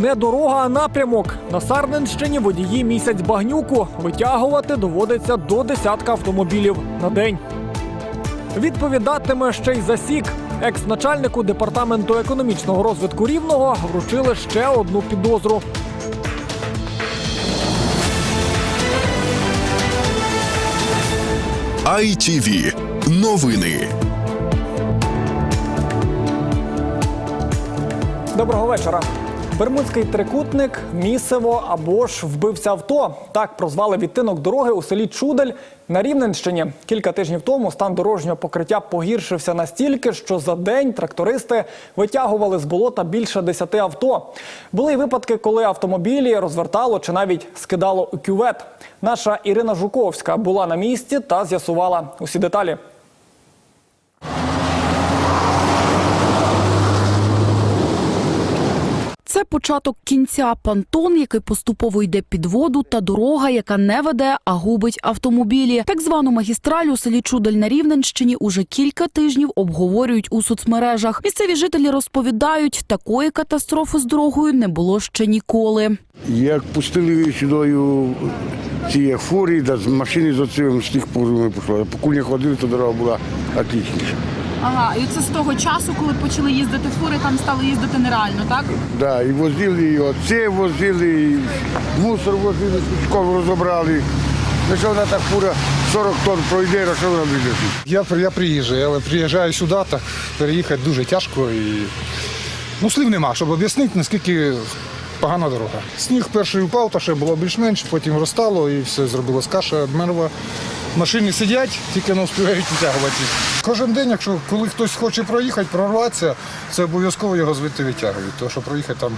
не дорога, а напрямок. На Сарненщині водії місяць багнюку. Витягувати доводиться до десятка автомобілів на день. Відповідатиме ще й засік. Екс-начальнику департаменту економічного розвитку рівного вручили ще одну підозру. ITV. Новини. Доброго вечора. Бермудський трикутник, місиво або ж вбивця авто. Так прозвали відтинок дороги у селі Чудель на Рівненщині. Кілька тижнів тому стан дорожнього покриття погіршився настільки, що за день трактористи витягували з болота більше десяти авто. Були й випадки, коли автомобілі розвертало чи навіть скидало у кювет. Наша Ірина Жуковська була на місці та з'ясувала усі деталі. Це початок кінця понтон, який поступово йде під воду, та дорога, яка не веде, а губить автомобілі. Так звану магістраль у селі Чудель на Рівненщині уже кілька тижнів обговорюють у соцмережах. Місцеві жителі розповідають, такої катастрофи з дорогою не було ще ніколи. Як пустили сюдою ці як фурі, да, з машини з оцим з тих пор ми пішли. По ходили, то дорога була отличніша. Ага, і це з того часу, коли почали їздити фури, там стало їздити нереально, так? Да, і возили, і оце возили, і мусор возили, школу розібрали. Ну що вона так фура 40 тонн пройде, а що вона буде? Я, я приїжджаю, але приїжджаю сюди, так переїхати дуже тяжко і ну, слів нема, щоб об'яснити, наскільки погана дорога. Сніг перший упав, то ще було більш-менш, потім розтало і все зробилось каша, мерва. Машини сидять, тільки не встигають витягувати. Кожен день, якщо коли хтось хоче проїхати, прорватися, це обов'язково його звідти витягують, тому що проїхати там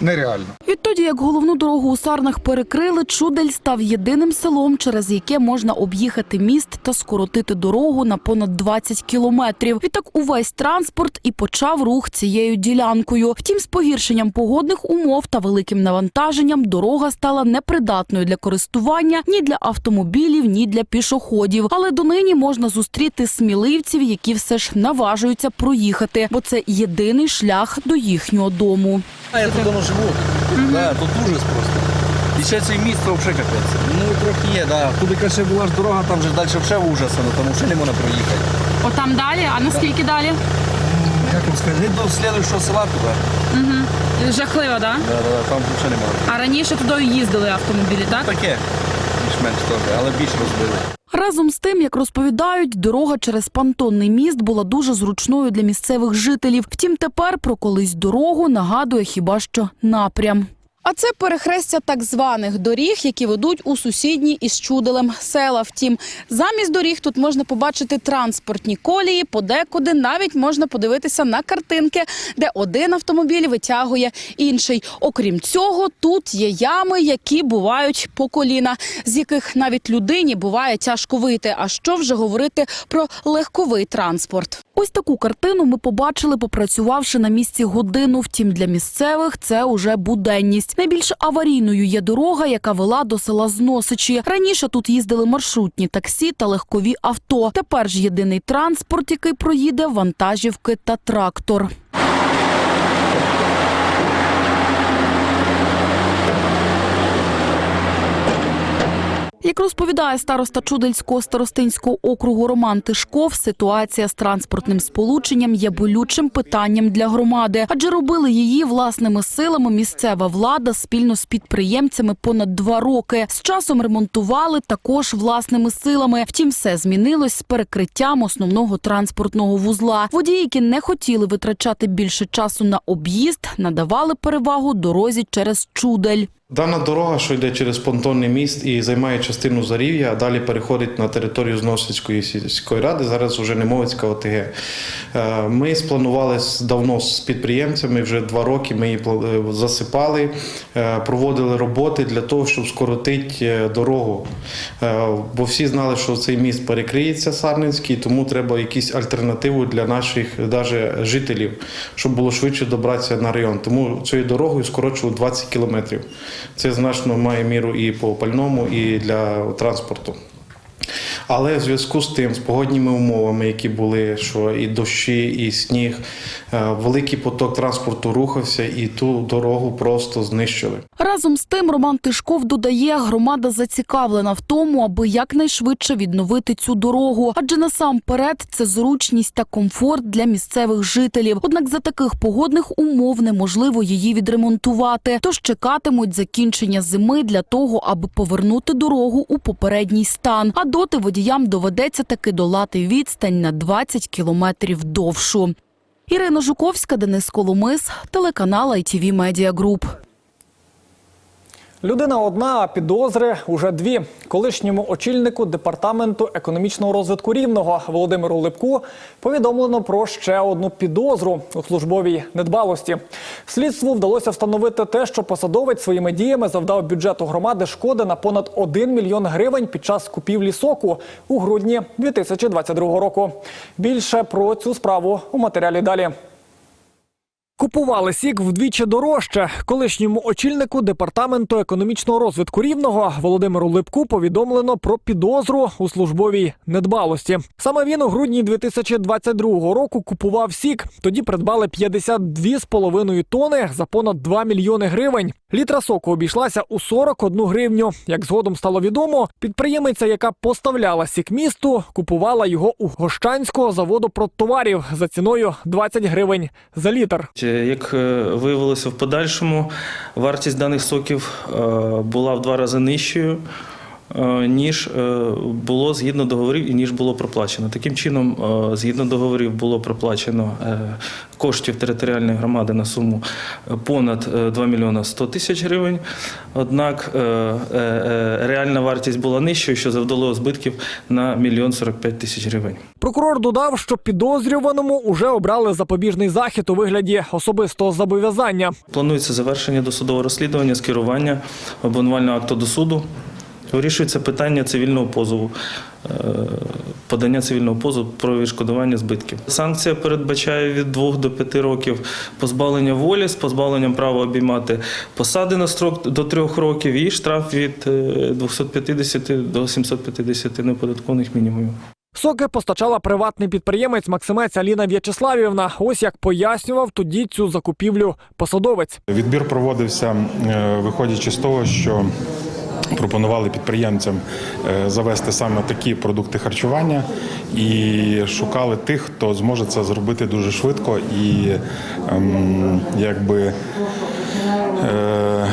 нереально. Відтоді, як головну дорогу у Сарнах перекрили, Чудель став єдиним селом, через яке можна об'їхати міст та скоротити дорогу на понад 20 кілометрів. Відтак увесь транспорт і почав рух цією ділянкою. Втім, з погіршенням погодних умов та великим навантаженням дорога стала непридатною для користування ні для автомобілів, ні для пішоходів. Але донині можна зустріти сміливців, які все ж наважуються проїхати, бо це єдиний шлях до їхнього дому. А я тут давно живу. Да, тут ужас просто. І ще це місто то взагалі капець. Ну трохи є, да. Туди каже була ж дорога, там вже далі вже ужас, ну тому ще не можна проїхати. Отам далі, а наскільки далі? Як вам сказати, до слідуючого села туди. Жахливо, так? Да? Да, да, да, там взагалі немає. А раніше туди їздили автомобілі, так? Таке, більш-менш теж, але більш розбили. Разом з тим, як розповідають, дорога через понтонний міст була дуже зручною для місцевих жителів. Втім, тепер про колись дорогу нагадує хіба що напрям. А це перехрестя так званих доріг, які ведуть у сусідні із чуделем села. Втім, замість доріг тут можна побачити транспортні колії, подекуди навіть можна подивитися на картинки, де один автомобіль витягує інший. Окрім цього, тут є ями, які бувають по коліна, з яких навіть людині буває тяжко вийти. А що вже говорити про легковий транспорт? Ось таку картину ми побачили, попрацювавши на місці годину. Втім, для місцевих це уже буденність. Найбільш аварійною є дорога, яка вела до села Зносичі. Раніше тут їздили маршрутні таксі та легкові авто. Тепер ж єдиний транспорт, який проїде вантажівки та трактор. Як розповідає староста Чудельського старостинського округу Роман Тишков, ситуація з транспортним сполученням є болючим питанням для громади, адже робили її власними силами місцева влада спільно з підприємцями понад два роки. З часом ремонтували також власними силами. Втім, все змінилось з перекриттям основного транспортного вузла. Водії, які не хотіли витрачати більше часу на об'їзд, надавали перевагу дорозі через Чудель. Дана дорога, що йде через понтонний міст і займає частину зарів'я, а далі переходить на територію Зносицької сільської ради, зараз вже Немовицька ОТГ. Е, Ми спланували давно з підприємцями, вже два роки ми її е, засипали, е, проводили роботи для того, щоб скоротити дорогу. Бо всі знали, що цей міст перекриється Сарненський, тому треба якісь альтернативу для наших даже жителів, щоб було швидше добратися на район. Тому цією дорогою скорочували 20 кілометрів. Це значно має міру і по пальному, і для транспорту. Але в зв'язку з тим, з погодніми умовами, які були, що і дощі, і сніг, е, великий поток транспорту рухався, і ту дорогу просто знищили. Разом з тим Роман Тишков додає, громада зацікавлена в тому, аби якнайшвидше відновити цю дорогу, адже насамперед це зручність та комфорт для місцевих жителів. Однак за таких погодних умов неможливо її відремонтувати. Тож чекатимуть закінчення зими для того, аби повернути дорогу у попередній стан. А доти водіям доведеться таки долати відстань на 20 кілометрів довшу. Ірина Жуковська, Денис Коломис, телеканал ITV Media Group. Людина одна, а підозри уже дві. Колишньому очільнику департаменту економічного розвитку рівного Володимиру Липку повідомлено про ще одну підозру у службовій недбалості. Слідству вдалося встановити те, що посадовець своїми діями завдав бюджету громади шкоди на понад 1 мільйон гривень під час купівлі соку у грудні 2022 року. Більше про цю справу у матеріалі далі. Купували сік вдвічі дорожче. Колишньому очільнику департаменту економічного розвитку рівного Володимиру Липку повідомлено про підозру у службовій недбалості. Саме він у грудні 2022 року купував сік. Тоді придбали 52,5 тони за понад 2 мільйони гривень. Літра соку обійшлася у 41 гривню. Як згодом стало відомо, підприємиця, яка поставляла сік місту, купувала його у Гощанського заводу продтоварів за ціною 20 гривень за літр. Як е, виявилося в подальшому, вартість даних соків е, була в два рази нижчою, ніж е, було згідно договорів і ніж було проплачено. Таким чином, е, згідно договорів, було проплачено е, коштів територіальної громади на суму е, понад е, 2 мільйона 100 тисяч гривень. Однак е, е, е, реальна вартість була нижчою, що завдало збитків на мільйон 45 тисяч гривень. Прокурор додав, що підозрюваному уже обрали запобіжний захід у вигляді особистого зобов'язання. Планується завершення досудового розслідування, скерування обвинувального акту до суду. Вирішується питання цивільного позову, е, подання цивільного позову про відшкодування збитків. Санкція передбачає від 2 до 5 років позбавлення волі з позбавленням права обіймати посади на строк до 3 років і штраф від е, 250 до 750 неоподаткованих мінімумів. Соки постачала приватний підприємець Максимець Аліна В'ячеславівна. Ось як пояснював тоді цю закупівлю посадовець. Відбір проводився, е, виходячи з того, що пропонували підприємцям е, завести саме такі продукти харчування і шукали тих, хто зможе це зробити дуже швидко і ем, якби. Е,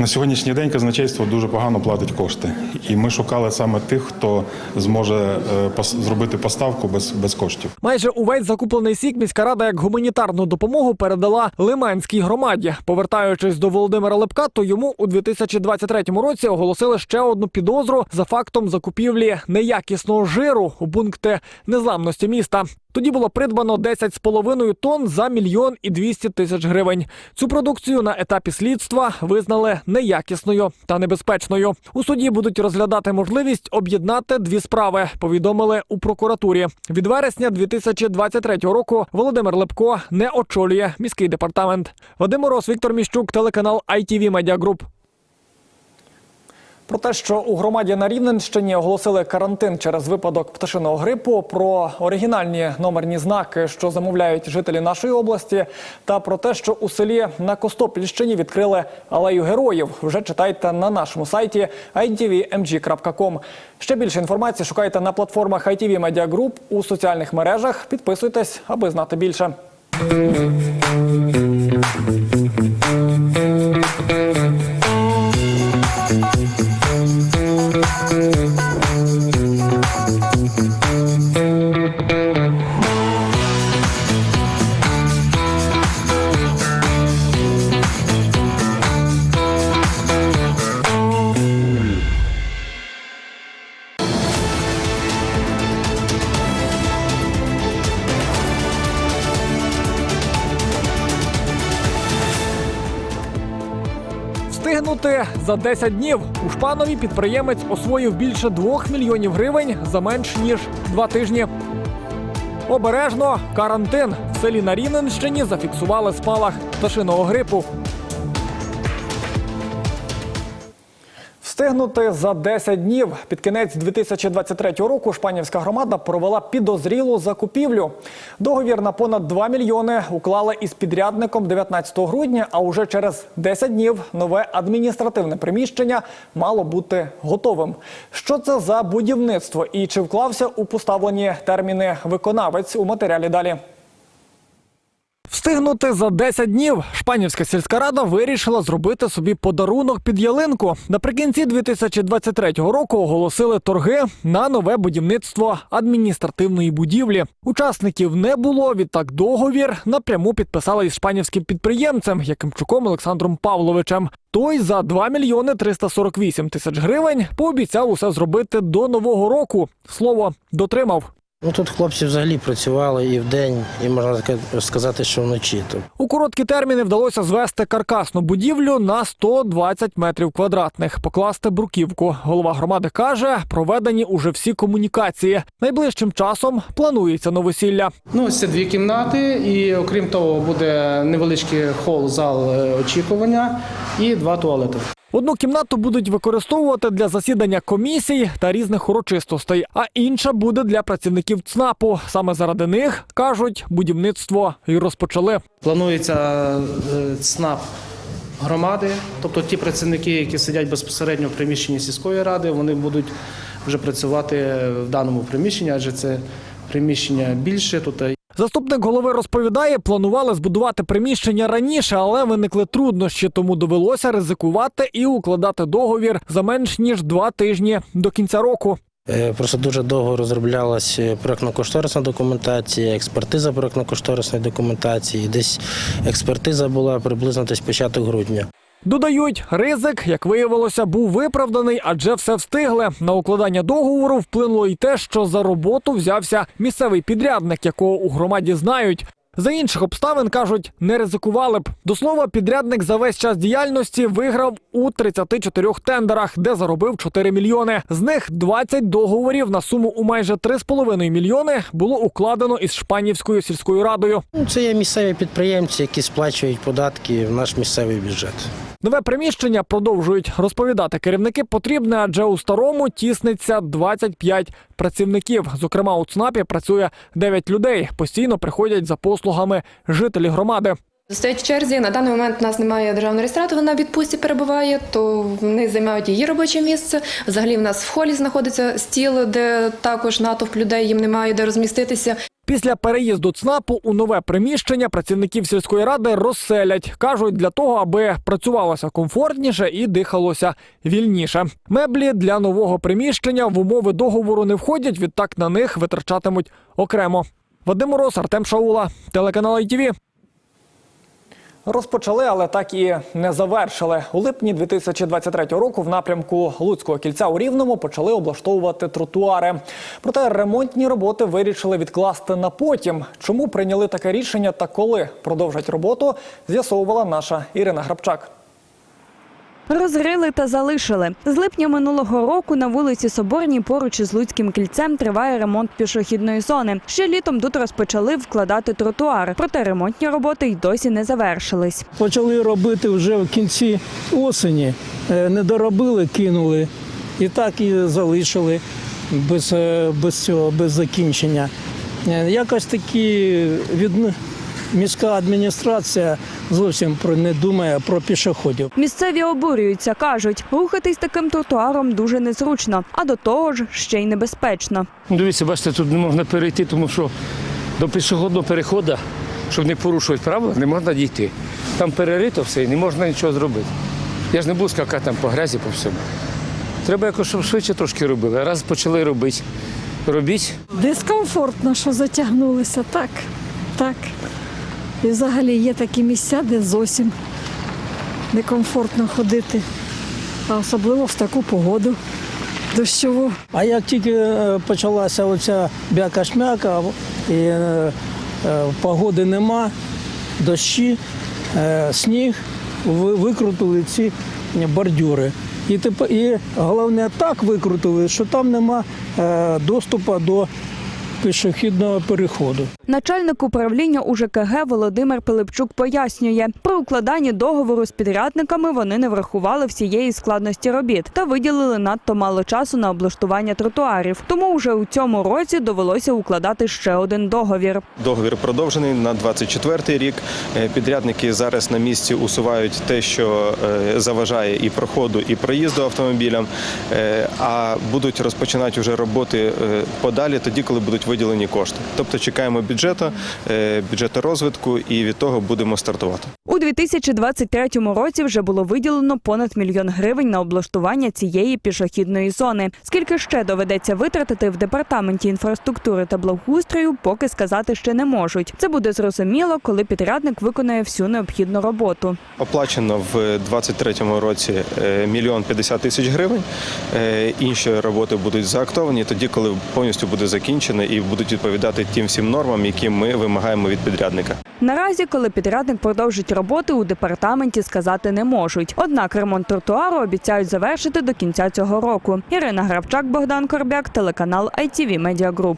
на сьогоднішній день казначейство дуже погано платить кошти, і ми шукали саме тих, хто зможе е, зробити поставку без, без коштів. Майже увесь закуплений сік міська рада як гуманітарну допомогу передала Лиманській громаді. Повертаючись до Володимира Лепка, то йому у 2023 році оголосили ще одну підозру за фактом закупівлі неякісного жиру у пункти незламності міста. Тоді було придбано 10,5 тонн за мільйон і 200 тисяч гривень. Цю продукцію на етапі слідства визнали неякісною та небезпечною. У суді будуть розглядати можливість об'єднати дві справи. Повідомили у прокуратурі. Від вересня 2023 року Володимир Лепко не очолює міський департамент. Вадим Мороз, Віктор Міщук, телеканал ITV Media Group. Про те, що у громаді на Рівненщині оголосили карантин через випадок пташиного грипу, про оригінальні номерні знаки, що замовляють жителі нашої області, та про те, що у селі на Костопільщині відкрили алею героїв. Вже читайте на нашому сайті itvmg.com. Ще більше інформації шукайте на платформах ITV Media Group у соціальних мережах. Підписуйтесь, аби знати більше. За 10 днів у Шпанові підприємець освоїв більше 2 мільйонів гривень за менш ніж 2 тижні. Обережно карантин в селі на Рівненщині зафіксували спалах пташиного грипу. Встигнути за 10 днів під кінець 2023 року Шпанівська громада провела підозрілу закупівлю. Договір на понад 2 мільйони уклали із підрядником 19 грудня. А уже через 10 днів нове адміністративне приміщення мало бути готовим. Що це за будівництво і чи вклався у поставлені терміни виконавець у матеріалі далі. Встигнути за 10 днів Шпанівська сільська рада вирішила зробити собі подарунок під ялинку. Наприкінці 2023 року оголосили торги на нове будівництво адміністративної будівлі. Учасників не було. Відтак договір напряму підписали із шпанівським підприємцем Якимчуком Олександром Павловичем. Той за 2 мільйони 348 тисяч гривень пообіцяв усе зробити до нового року. Слово дотримав. Ну тут хлопці взагалі працювали і вдень, і можна сказати, що вночі. У короткі терміни вдалося звести каркасну будівлю на 120 метрів квадратних, покласти бруківку. Голова громади каже, проведені уже всі комунікації. Найближчим часом планується новосілля. Ну, ось це дві кімнати, і окрім того, буде невеличкий хол, зал е, очікування і два туалети. Одну кімнату будуть використовувати для засідання комісій та різних урочистостей, а інша буде для працівників ЦНАПу. Саме заради них кажуть, будівництво і розпочали. Планується е, ЦНАП громади, тобто ті працівники, які сидять безпосередньо в приміщенні сільської ради, вони будуть вже працювати в даному приміщенні, адже це приміщення більше. Тут Заступник голови розповідає, планували збудувати приміщення раніше, але виникли труднощі, тому довелося ризикувати і укладати договір за менш ніж два тижні до кінця року. е, просто дуже довго розроблялась е, проектно-кошторисна документація, експертиза проектно-кошторисної документації. Десь експертиза була приблизно десь початок грудня. Додають, ризик, як виявилося, був виправданий, адже все встигли. На укладання договору вплинуло й те, що за роботу взявся місцевий підрядник, якого у громаді знають. За інших обставин кажуть, не ризикували б. До слова, підрядник за весь час діяльності виграв у 34 тендерах, де заробив 4 мільйони. З них 20 договорів на суму у майже 3,5 мільйони було укладено із Шпанівською сільською радою. Ну, це є місцеві підприємці, які сплачують податки в наш місцевий бюджет. Нове приміщення продовжують розповідати керівники. Потрібне, адже у старому тісниться 25 працівників. Зокрема, у ЦНАПі працює 9 людей. Постійно приходять за послугами жителі громади. Стоять в черзі. На даний момент у нас немає державного реєстратора, вона в відпустці перебуває, то вони займають її робоче місце. Взагалі в нас в холі знаходиться стіл, де також натовп людей їм немає де розміститися. Після переїзду ЦНАПу у нове приміщення працівників сільської ради розселять. кажуть, для того, аби працювалося комфортніше і дихалося вільніше. Меблі для нового приміщення в умови договору не входять. Відтак на них витрачатимуть окремо. Вадим Мороз, Артем Шаула, телеканал ITV. Розпочали, але так і не завершили. У липні 2023 року в напрямку Луцького кільця у Рівному почали облаштовувати тротуари. Проте ремонтні роботи вирішили відкласти на потім. Чому прийняли таке рішення та коли продовжать роботу, з'ясовувала наша Ірина Грабчак. Розрили та залишили. З липня минулого року на вулиці Соборній поруч із Луцьким кільцем триває ремонт пішохідної зони. Ще літом тут розпочали вкладати тротуар, проте ремонтні роботи й досі не завершились. Почали робити вже в кінці осені, Е, не доробили, кинули і так і залишили без, е, без цього, без закінчення. Е, Якось такі від міська адміністрація зовсім про не думає про пішоходів. Місцеві обурюються, кажуть, рухатись таким тротуаром дуже незручно, а до того ж ще й небезпечно. Дивіться, бачите, тут не можна перейти, тому що до пішохідного переходу, щоб не порушувати правила, не можна дійти. Там перерито все і не можна нічого зробити. Я ж не буду скакати там по грязі, по всьому. Треба якось, щоб швидше трошки робили. Раз почали робити. Робіть. Дискомфортно, що затягнулися, так, так. І взагалі є такі місця, де зовсім некомфортно ходити, а особливо в таку погоду дощову. А як тільки е, почалася оця бяка-шмяка і е, е, погоди нема, дощі, сніг, ви- викрутили ці бордюри. І, і головне так викрутили, що там нема доступу до пішохідного переходу. Начальник управління УЖКГ Володимир Пилипчук пояснює, при укладанні договору з підрядниками вони не врахували всієї складності робіт та виділили надто мало часу на облаштування тротуарів. Тому вже у цьому році довелося укладати ще один договір. Договір продовжений на 24 рік. Е, Підрядники зараз на місці усувають те, що е, заважає і проходу, і проїзду автомобілям, е, а будуть розпочинати вже роботи подалі, тоді, коли будуть виділені кошти. Тобто чекаємо бюджету, е, бюджету розвитку, і від того будемо стартувати. У 2023 році вже було виділено понад мільйон гривень на облаштування цієї пішохідної зони. Скільки ще доведеться витратити в департаменті інфраструктури та благоустрою, поки сказати ще не можуть. Це буде зрозуміло, коли підрядник виконає всю необхідну роботу. Оплачено в 2023 році е, мільйон 50 тисяч гривень. Е, Інші роботи будуть заактовані тоді, коли повністю буде закінчено і будуть відповідати тим всім нормам, які ми вимагаємо від підрядника. Наразі, коли підрядник продовжить роботи, у департаменті сказати не можуть. Однак ремонт тротуару обіцяють завершити до кінця цього року. Ірина Гравчак, Богдан Корбяк, телеканал ITV Media Group.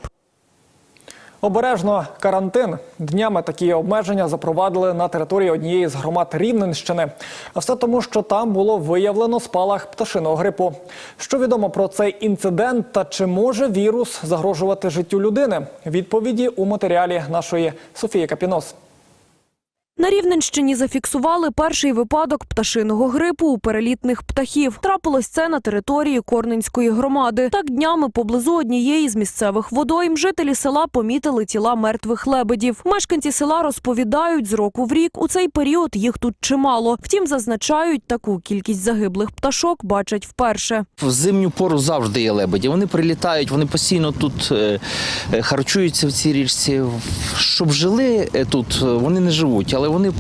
Обережно карантин. Днями такі обмеження запровадили на території однієї з громад Рівненщини. А все тому, що там було виявлено спалах пташиного грипу. Що відомо про цей інцидент та чи може вірус загрожувати життю людини? Відповіді у матеріалі нашої Софії Капінос. На Рівненщині зафіксували перший випадок пташиного грипу у перелітних птахів. Трапилось це на території Корненської громади. Так днями поблизу однієї з місцевих водойм жителі села помітили тіла мертвих лебедів. Мешканці села розповідають, з року в рік у цей період їх тут чимало. Втім, зазначають, таку кількість загиблих пташок бачать вперше. В зимню пору завжди є лебеді. Вони прилітають, вони постійно тут е, е, харчуються в цій річці. Щоб жили е, тут, вони не живуть, але вони е,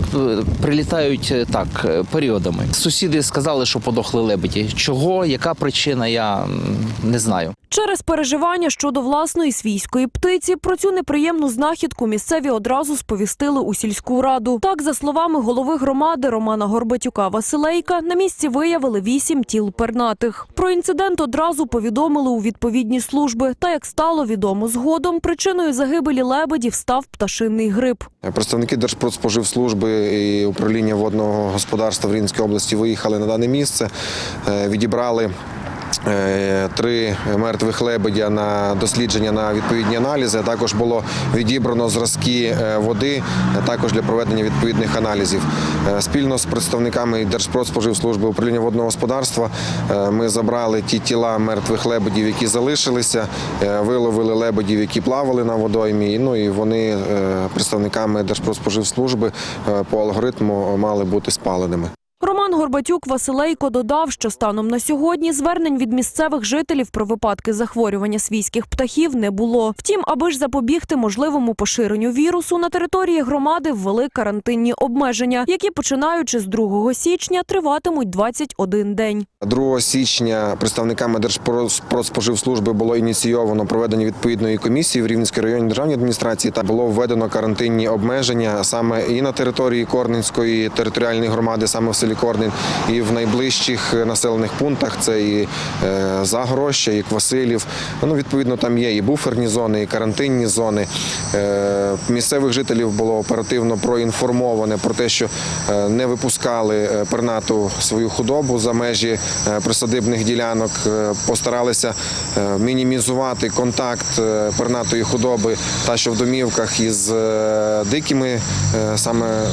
прилітають е, так е, періодами. Сусіди сказали, що подохли лебеді. Чого, яка причина, я не знаю. Через переживання щодо власної свійської птиці про цю неприємну знахідку місцеві одразу сповістили у сільську раду. Так, за словами голови громади Романа Горбатюка Василейка, на місці виявили вісім тіл пернатих. Про інцидент одразу повідомили у відповідні служби. Та як стало відомо згодом, причиною загибелі лебедів став пташинний грип. Представники Держпродспоживслужби і управління водного господарства в Рівненській області виїхали на дане місце, е, відібрали. Е, Три мертвих лебедя на дослідження на відповідні аналізи. Також було відібрано зразки е, води, е, також для проведення відповідних аналізів. Спільно з представниками Держпродспоживслужби управління водного господарства ми забрали ті тіла мертвих лебедів, які залишилися, виловили лебедів, які плавали на водоймі. Ну і вони представниками Держпродспоживслужби по алгоритму мали бути спаленими. Роман Горбатюк Василейко додав, що станом на сьогодні звернень від місцевих жителів про випадки захворювання свійських птахів не було. Втім, аби ж запобігти можливому поширенню вірусу, на території громади ввели карантинні обмеження, які починаючи з 2 січня триватимуть 21 день. 2 січня представниками Держпродспоживслужби було ініційовано проведення відповідної комісії в Рівненській районній державній адміністрації та було введено карантинні обмеження саме і на території Корненської територіальної громади, саме в селі Корнень, і в найближчих населених пунктах це і е, Загороща, і Квасилів. Ну, відповідно, там є і буферні зони, і карантинні зони. Е, Місцевих жителів було оперативно проінформовано про те, що е, не випускали е, пернату свою худобу за межі е, присадибних ділянок, Е, постаралися е, мінімізувати контакт е, пернатої худоби та що в домівках із е, дикими е, саме е,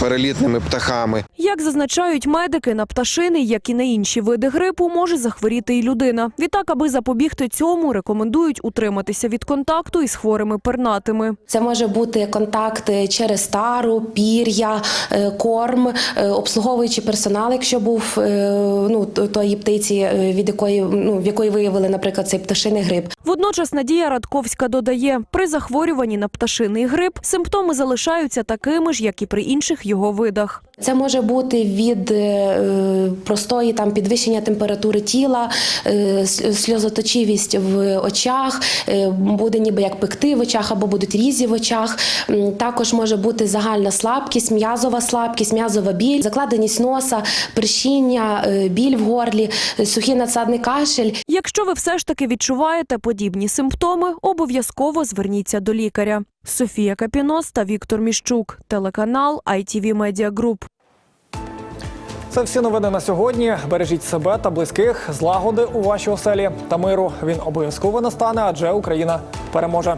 перелітними птахами. Як зазначають медики, на пташини, як і на інші види грипу, може захворіти і людина. Відтак, аби запобігти цьому, рекомендують утриматися від контакту із хворими пернатими. Це може бути контакт через тару, пір'я, е, корм, е, обслуговуючий персонал, якщо був е, ну тої птиці, від якої ну в якої виявили, наприклад, цей пташиний грип. Водночас Надія Радковська додає, при захворюванні на пташиний грип симптоми залишаються такими ж, як і при інших його видах. Це може бути від е, простої там підвищення температури тіла, е, сльозоточивість в очах, е, буде ніби як пекти в очах або будуть різі в очах. Також може бути загальна слабкість, м'язова слабкість, м'язова біль, закладеність носа, першіння, біль в горлі, сухий надсадний кашель. Якщо ви все ж таки відчуваєте подібні симптоми, обов'язково зверніться до лікаря. Софія Капінос та Віктор Міщук. Телеканал ITV Media Group. Це всі новини на сьогодні. Бережіть себе та близьких, злагоди у вашій оселі та миру. Він обов'язково настане, адже Україна переможе.